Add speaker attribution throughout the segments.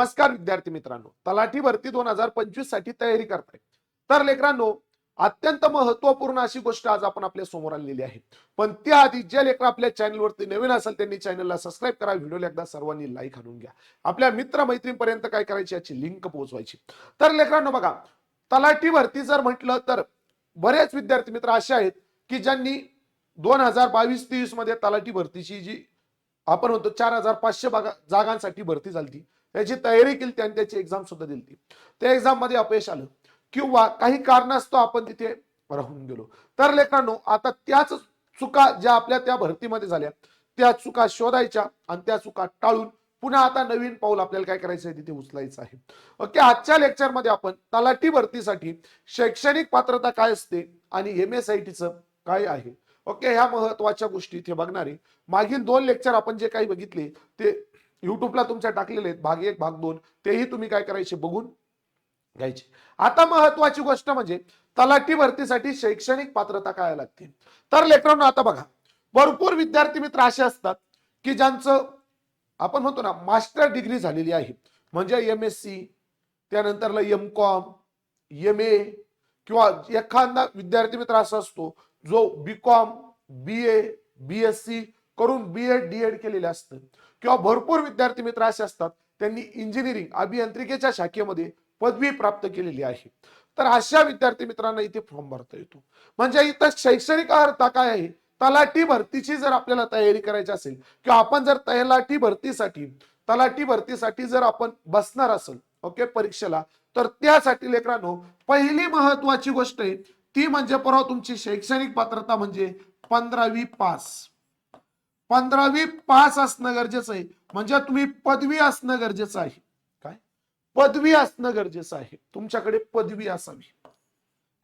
Speaker 1: नमस्कार विद्यार्थी मित्रांनो. तलाठी भरती दोन हजार पंचवीससाठी तयारी करताय. तर लेकरांनो अत्यंत महत्त्वपूर्ण अशी गोष्ट आज आपण आपल्यासमोर आणलेली आहे. पण त्याआधी जे लेकर आपल्या चॅनलवरती नवीन असेल त्यांनी चॅनलला सबस्क्राईब करा व्हिडिओला एकदा सर्वांनी लाईक आणून घ्या. आपल्या मित्रमैत्रीपर्यंत काय करायची याची लिंक पोहोचवायची. तर लेकरांनो बघा तलाठी भरती जर म्हटलं तर बरेच विद्यार्थी मित्र असे आहेत की ज्यांनी दोन हजार बावीस तेवीसमध्ये तलाठी भरतीची जी आपण म्हणतो चार हजार पाचशे जागांसाठी भरती झाली याची तयारी केली त्यांनी त्याची एक्झाम सुद्धा दिली त्या एक्झाममध्ये अपयश आलं. किंवा काही कारणास्तव आपण तिथे राहून गेलो. तर लेखांनो आता त्याच चुका ज्या आपल्या त्या भरतीमध्ये झाल्या त्या चुका शोधायच्या आणि त्या चुका टाळून पुन्हा आता नवीन पाऊल आपल्याला काय करायचं आहे? तिथे उचलायचं आहे. ओके आजच्या लेक्चरमध्ये आपण तलाठी भरतीसाठी शैक्षणिक पात्रता काय असते आणि एम एस आय टीचं काय आहे? ओके ह्या महत्त्वाच्या गोष्टी इथे बघणारे. मागील दोन लेक्चर आपण जे काही बघितले ते युट्यूबला तुमच्या टाकलेले आहेत भाग एक भाग दोन तेही तुम्ही काय करायचे? बघून घ्यायचे. आता महत्वाची गोष्ट म्हणजे तलाठी भरतीसाठी शैक्षणिक पात्रता काय लागते? तर लेकरांनो आता बघा. भरपूर विद्यार्थी मित्र असे असतात की ज्यांचं आपण म्हणतो ना मास्टर डिग्री झालेली आहे. म्हणजे एम एस सी त्यानंतरला एम कॉम एम ए किंवा एखादा विद्यार्थी मित्र असा असतो जो B com B A B S C करून बी एड डी एड केलेले असतं. किंवा भरपूर विद्यार्थी मित्र असे असतात त्यांनी इंजिनिअरिंग अभियांत्रिकेच्या शाखेमध्ये पदवी प्राप्त केलेली आहे. तर अशा विद्यार्थी मित्रांना इथे फॉर्म भरता येतो. म्हणजे इथं शैक्षणिक अर्थ काय आहे? तलाठी भरतीची जर आपल्याला तयारी करायची असेल किंवा आपण जर तलाठी भरतीसाठी तलाठी भरतीसाठी जर आपण बसणार असेल ओके परीक्षेला तर त्यासाठी लेकरांनो पहिली महत्वाची गोष्ट आहे ती म्हणजे परवा तुमची शैक्षणिक पात्रता म्हणजे पंधरावी पास. पंधरावी पास असणं गरजेचं आहे. म्हणजे तुम्ही पदवी असणं गरजेचं आहे. काय? पदवी असणं गरजेचं आहे. तुमच्याकडे पदवी असावी.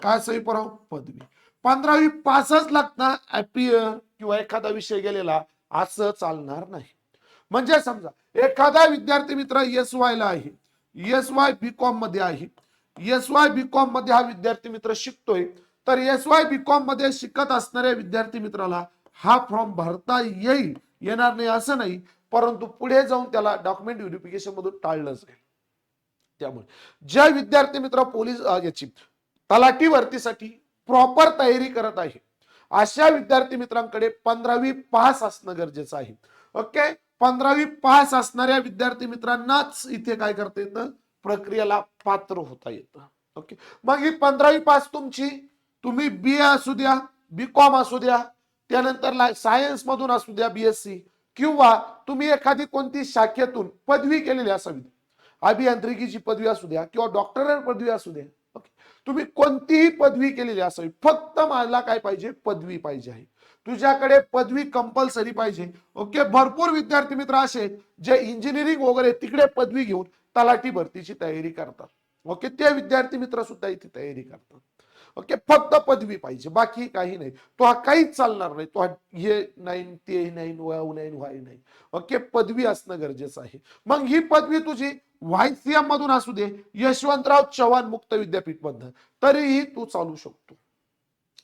Speaker 1: काय असावी परवा? पदवी. पंधरावी पासच लागतं अपियर किंवा एखादा विषय गेलेला असं चालणार नाही. म्हणजे समजा एखादा विद्यार्थी मित्र एस वाय ला आहे. एस वाय बी कॉममध्ये आहे. एस वाय बी कॉममध्ये हा विद्यार्थी मित्र शिकतोय. तर एस वाय बी कॉममध्ये शिकत असणाऱ्या विद्यार्थी मित्राला हा फॉर्म भरता येईल येणार नाही असं नाही परंतु पुढे जाऊन त्याला डॉक्युमेंट व्हेरिफिकेशन मधून टाळलं जाईल. त्यामुळे ज्या विद्यार्थी मित्र पोलीस याची तलाठी भरतीसाठी प्रॉपर तयारी करत आहे अशा विद्यार्थी मित्रांकडे पंधरावी पास असणं गरजेचं आहे. ओके? पंधरावी पास असणाऱ्या विद्यार्थी मित्रांनाच इथे काय करता येतं? प्रक्रियेला पात्र होता येतं. ओके? मग ही पंधरावी पास तुमची तुम्ही बी ए असू द्या बी कॉम असू द्या त्यानंतर सायन्स मधून असू द्या बीएससी किंवा तुम्ही एखादी कोणती शाखेतून पदवी केलेली असावी. अभियांत्रिकीची पदवी असू द्या किंवा डॉक्टरल पदवी असू द्या. ओके तुम्ही कोणतीही पदवी केलेली असावी. फक्त मला काय पाहिजे? पदवी पाहिजे आहे. तुझ्याकडे पदवी कंपल्सरी पाहिजे. ओके भरपूर विद्यार्थी मित्र असे आहेत जे इंजिनिअरिंग वगैरे तिकडे पदवी घेऊन तलाठी भरतीची तयारी करतात. ओके ते विद्यार्थी मित्र सुद्धा इथे तयारी करतात. ओके फक्त पदवी पाहिजे बाकी काही नाही. तो हा काहीच चालणार नाही. तो हा हे नाही ते नाही वाऊ नाही व्हाय नाही. ओके पदवी असणं गरजेचं आहे. मग ही पदवी तुझी वायसीएम मधून असू दे यशवंतराव चव्हाण मुक्त विद्यापीठ मधनं तरीही तू चालू शकतो.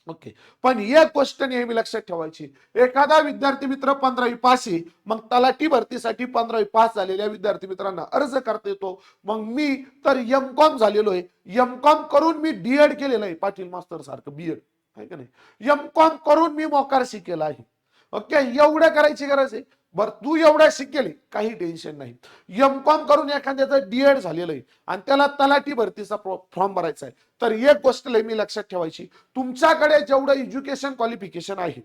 Speaker 1: ओके. पण एक गोष्ट नेहमी लक्षात ठेवायची. एखादा विद्यार्थी मित्र पंधरावी पास आहे मग तलाठी भरतीसाठी पंधरावी पास झालेल्या विद्यार्थी मित्रांना अर्ज करता येतो. मग मी तर एम कॉम झालेलो आहे. एम कॉम करून मी डीएड केलेलं आहे पाटील मास्तर सारखं बीएड आहे का नाही? एम कॉम करून मी मोकार शिकेला आहे. ओके? एवढं करायची गरज आहे. बर तू एवढा शिकेल काही टेन्शन नाही. एम कॉम करून एखाद्याचं डीएड झालेलं आहे आणि त्याला तलाठी भरतीचा फॉर्म भरायचा आहे. तर एक गोष्ट मी लक्षात ठेवायची तुमच्याकडे जेवढं एज्युकेशन क्वालिफिकेशन आहे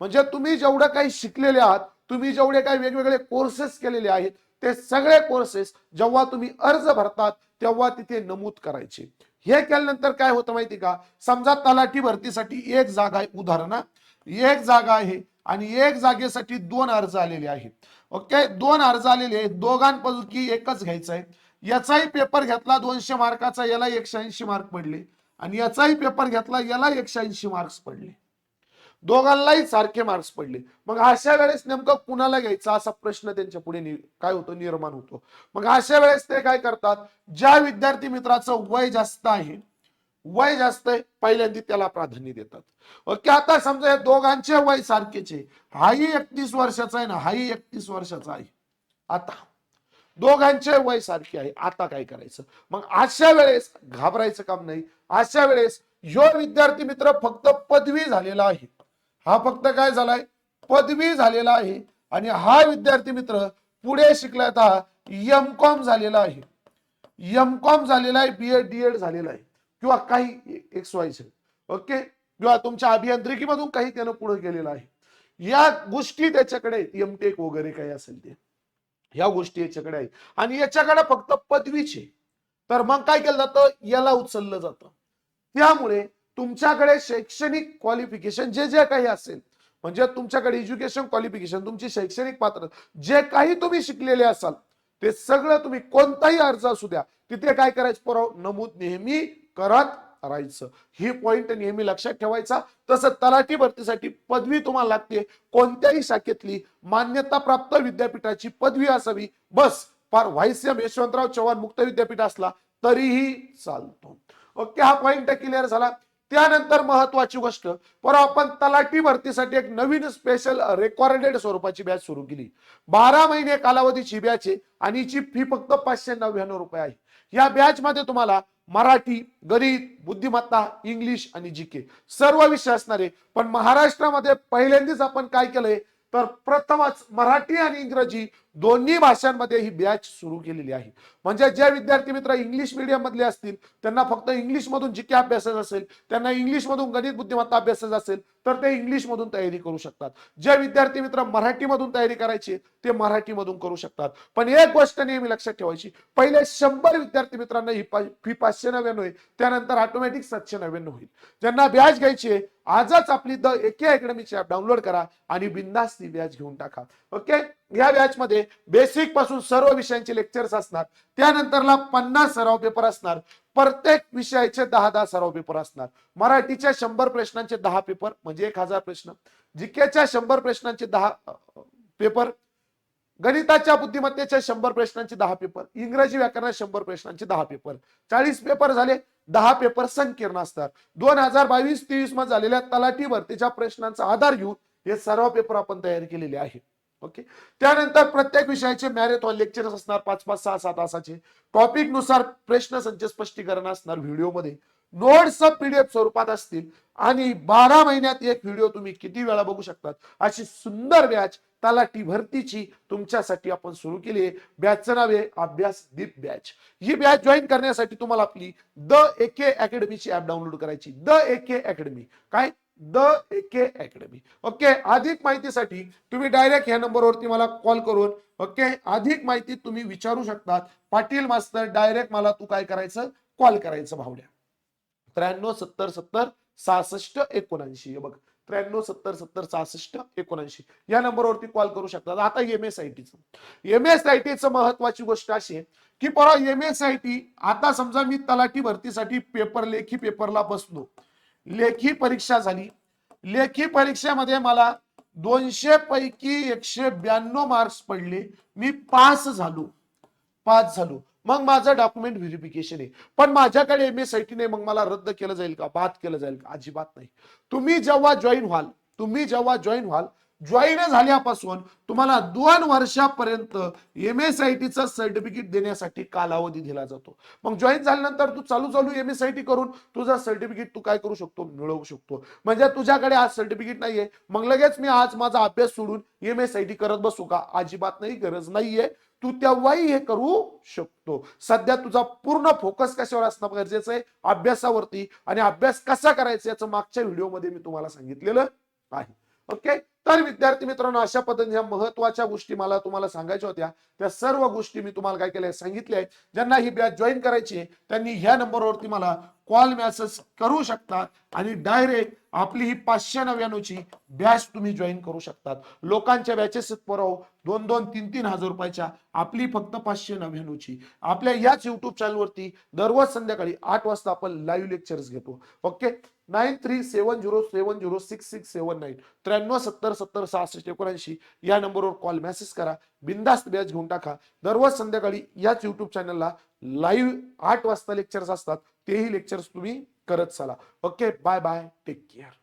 Speaker 1: म्हणजे तुम्ही जेवढं काही शिकलेले आहात तुम्ही जेवढे काही वेगवेगळे कोर्सेस केलेले आहेत ते सगळे कोर्सेस जेव्हा तुम्ही अर्ज भरतात तेव्हा तिथे नमूद करायचे. हे केल्यानंतर काय होतं माहिती का? समजा तलाठी भरतीसाठी एक जागा आहे उदाहरणा एक जागा आहे आणि एक जागेसाठी दोन अर्ज आलेले आहेत. ओके? दोन अर्ज आलेले आहेत. दोघांपैकी एकच घ्यायचा आहे याचाही पेपर घेतला दोनशे मार्काचा याला एकशे ऐंशी मार्क पडले. आणि याचाही पेपर घेतला याला एकशे ऐंशी मार्क्स पडले. दोघांनाही सारखे मार्क्स पडले. मग अशा वेळेस नेमकं कुणाला घ्यायचा? असा प्रश्न त्यांच्या पुढे काय होतो? निर्माण होतो. मग अशा वेळेस ते काय करतात? ज्या विद्यार्थी मित्राचं वय जास्त आहे वय जास्त आहे पहिल्यांदा त्याला प्राधान्य देतात. ओके आता समजा या दोघांचे वय सारखेच आहे. हाही एकतीस वर्षाचा आहे ना हाही एकतीस वर्षाचा आहे. आता दोघांचे वय सारखे आहे आता काय करायचं? मग अशा वेळेस घाबरायचं काम नाही. अशा वेळेस यो विद्यार्थी मित्र फक्त पदवी झालेला आहे. हा फक्त काय झालाय? पदवी झालेला आहे. आणि हा विद्यार्थी मित्र पुढे शिकलाय आता एम कॉम झालेला आहे. एम कॉम झालेला आहे बी एड डी एड झालेला आहे. किंवा काही एक्स वाय ओके किंवा तुमच्या अभियांत्रिकीमधून काही त्यानं पुढे गेलेलं आहे. या गोष्टी त्याच्याकडे एमटेक वगैरे काही असेल ते. या गोष्टी याच्याकडे आहेत. आणि याच्याकडे फक्त पदवीचे. तर मग काय केलं जातं? याला उचललं जातं. त्यामुळे तुमच्याकडे शैक्षणिक क्वालिफिकेशन जे जे काही असेल म्हणजे तुमच्याकडे एज्युकेशन क्वालिफिकेशन तुमची शैक्षणिक पात्र जे काही तुम्ही शिकलेले असाल ते सगळं तुम्ही कोणताही अर्ज असू द्या तिथे काय करायचं? पुराव नमूद नेहमी करत राहायचं. ही पॉइंट नेहमी लक्षात ठेवायचा. तसं तलाठी भरतीसाठी पदवी तुम्हाला लागते. कोणत्याही शाखेतली मान्यता प्राप्त विद्यापीठाची पदवी असावी. बस फार व्हाईस यशवंतराव चव्हाण मुक्त विद्यापीठ असला तरीही चालतो. ओके हा पॉइंट क्लिअर झाला. त्यानंतर महत्वाची गोष्ट. पर आपण तलाठी भरतीसाठी एक नवीन स्पेशल रेकॉर्डेड स्वरूपाची बॅच सुरू केली. बारा महिने कालावधीची बॅच आहे आणि हिची फी फक्त पाचशे नव्याण्णव रुपये आहे. या बॅच मध्ये तुम्हाला मराठी गणित बुद्धिमत्ता इंग्लिश आणि जी के सर्व विषय असणारे पण महाराष्ट्रामध्ये पहिल्यांदाच आपण काय केलंय? तर प्रथमच मराठी आणि इंग्रजी दोन्ही भाषांमध्ये ही बॅच सुरू केलेली आहे. म्हणजे जे विद्यार्थी मित्र इंग्लिश मीडियम मधले असतील त्यांना फक्त इंग्लिश मधून जी के अभ्यासाचं असेल त्यांना इंग्लिश मधून गणित बुद्धिमत्ता अभ्यासाचं असेल तर ते इंग्लिश मधून तयारी करू शकतात. जे विद्यार्थी मित्र मराठीमधून तयारी करायची ते मराठीमधून करू शकतात. पण एक गोष्ट नेहमी लक्षात ठेवायची पहिले शंभर विद्यार्थी मित्रांना ही फी पाचशे नव्याण्णव होईल त्यानंतर ऑटोमॅटिक सातशे नव्याण्णव होईल. ज्यांना बॅच घ्यायची आहे आजच आपली द एके अकॅडमीची ऍप डाउनलोड करा आणि बिंदास ती बॅच घेऊन टाका. ओके या बॅच मध्ये बेसिकपासून सर्व विषयांचे लेक्चर्स असणार. त्यानंतरला पन्नास सराव पेपर असणार. प्रत्येक विषयाचे दहा दहा सराव पेपर असणार. मराठीच्या शंभर प्रश्नांचे दहा पेपर म्हणजे एक हजार प्रश्न. जिकेच्या शंभर प्रश्नांचे दहा पेपर गणिताच्या बुद्धिमत्तेच्या शंभर प्रश्नांचे दहा पेपर इंग्रजी व्याकरणात शंभर प्रश्नांचे दहा पेपर चाळीस पेपर झाले दहा पेपर संकीर्ण असतात. दोन हजार बावीस तेवीसमध्ये झालेल्या तलाठी भरतीच्या प्रश्नांचा आधार घेऊन हे सर्व पेपर आपण तयार केलेले आहे ओके त्यानंतर प्रत्येक विषयाचे मॅरेथॉन लेक्चर्स असणार पाच पाच सहा सहा तासाचे. टॉपिकनुसार प्रश्न संच स्पष्टीकरण असणार व्हिडिओमध्ये. नोट्स पीडीएफ स्वरूपात असतील. आणि बारा महिन्यात एक व्हिडिओ तुम्ही किती वेळा बघू शकतात? अशी सुंदर बॅच तलाठी भरतीची तुमच्यासाठी आपण सुरू केली आहे. बॅचचं नाव आहे अभ्यास दीप बॅच. ही बॅच जॉईन करण्यासाठी तुम्हाला आपली द एके अकॅडमीची ऍप डाउनलोड करायची. द एके अकॅडमी काय? The A K academy. Okay अधिक माहितीसाठी तुम्ही डायरेक्ट ह्या नंबरवरती मला कॉल करून ओके अधिक माहिती तुम्ही विचारू शकतात. पाटील मास्तर डायरेक्ट मला तू काय करायचं? कॉल करायचं भावड्या. त्र्याण्णव सत्तर सत्तर सहासष्ट एकोणऐंशी. बघ त्र्याण्णव सत्तर सत्तर सहासष्ट एकोणऐंशी. या नंबरवरती कॉल करू शकतात. आता एम एस आय टीचं एम एस आय टीचं महत्वाची गोष्ट अशी आहे की परवा एम एस आय टी आता समजा मी तलाठी भरतीसाठी पेपर लेखी पेपरला बसलो. लेखी परीक्षा झाली. लेखी परीक्षेमध्ये मला दोनशे पैकी एकशे ब्याण्णव मार्क्स पडले. मी पास झालो. पास झालो. मग माझं डॉक्युमेंट व्हेरिफिकेशन आहे. पण माझ्याकडे एम एस आय टी नाही मग मला रद्द केलं जाईल का? बाद केलं जाईल का? अजिबात नाही. तुम्ही जेव्हा जॉईन व्हाल तुम्ही जेव्हा जॉईन व्हाल जॉईन झाल्यापासून तुम्हाला दोन वर्षापर्यंत एम एस आय टीचं सर्टिफिकेट देण्यासाठी कालावधी दिला जातो. मग जॉईन झाल्यानंतर तू चालू चालू एम एस आय टी करून तुझं सर्टिफिकेट तू काय करू शकतो? मिळवू शकतो. म्हणजे तुझ्याकडे आज सर्टिफिकेट नाहीये. मग लगेच मी आज माझा अभ्यास सोडून एम एस आय टी करत बसू का? अजिबात नाही गरज नाहीये. तू तेव्हाही हे करू शकतो. सध्या तुझा पूर्ण फोकस कशावर असणं गरजेचं आहे? अभ्यासावरती. आणि अभ्यास कसा करायचा याचं मागच्या व्हिडिओमध्ये मी तुम्हाला सांगितलेलं आहे. ओके तर विद्यार्थी मित्रांनो अशा पद्धतीने महत्त्वाच्या गोष्टी मला तुम्हाला सांगायच्या होत्या. त्या सर्व गोष्टी मी तुम्हाला काय केल्या सांगितल्या आहेत. ज्यांना ही बॅच जॉईन करायची आहे त्यांनी ह्या नंबरवरती मला कॉल मॅसेज करू शकतात आणि डायरेक्ट आपली ही पाचशे नव्याण्णवची बॅच तुम्ही जॉईन करू शकतात. लोकांच्या बॅचेस पुरव दोन दोन तीन तीन हजार रुपयाच्या आपली फक्त पाचशे नव्याण्णवची. आपल्या याच युट्यूब चॅनलवरती दररोज संध्याकाळी आठ वाजता आपण लाईव्ह लेक्चर्स घेतो. Okay nine three seven zero seven zero six six seven nine त्र्याण्णव सत्तर सत्तर सहासष्ट एकोणऐंशी या नंबरवर कॉल मेसेज करा. बिंदास्त बॅच घेऊन टाका. दररोज संध्याकाळी याच युट्यूब चॅनलला लाईव्ह आठ वाजता लेक्चर्स असतात. तेही लेक्चर्स तुम्ही करत चला. Okay bye bye take care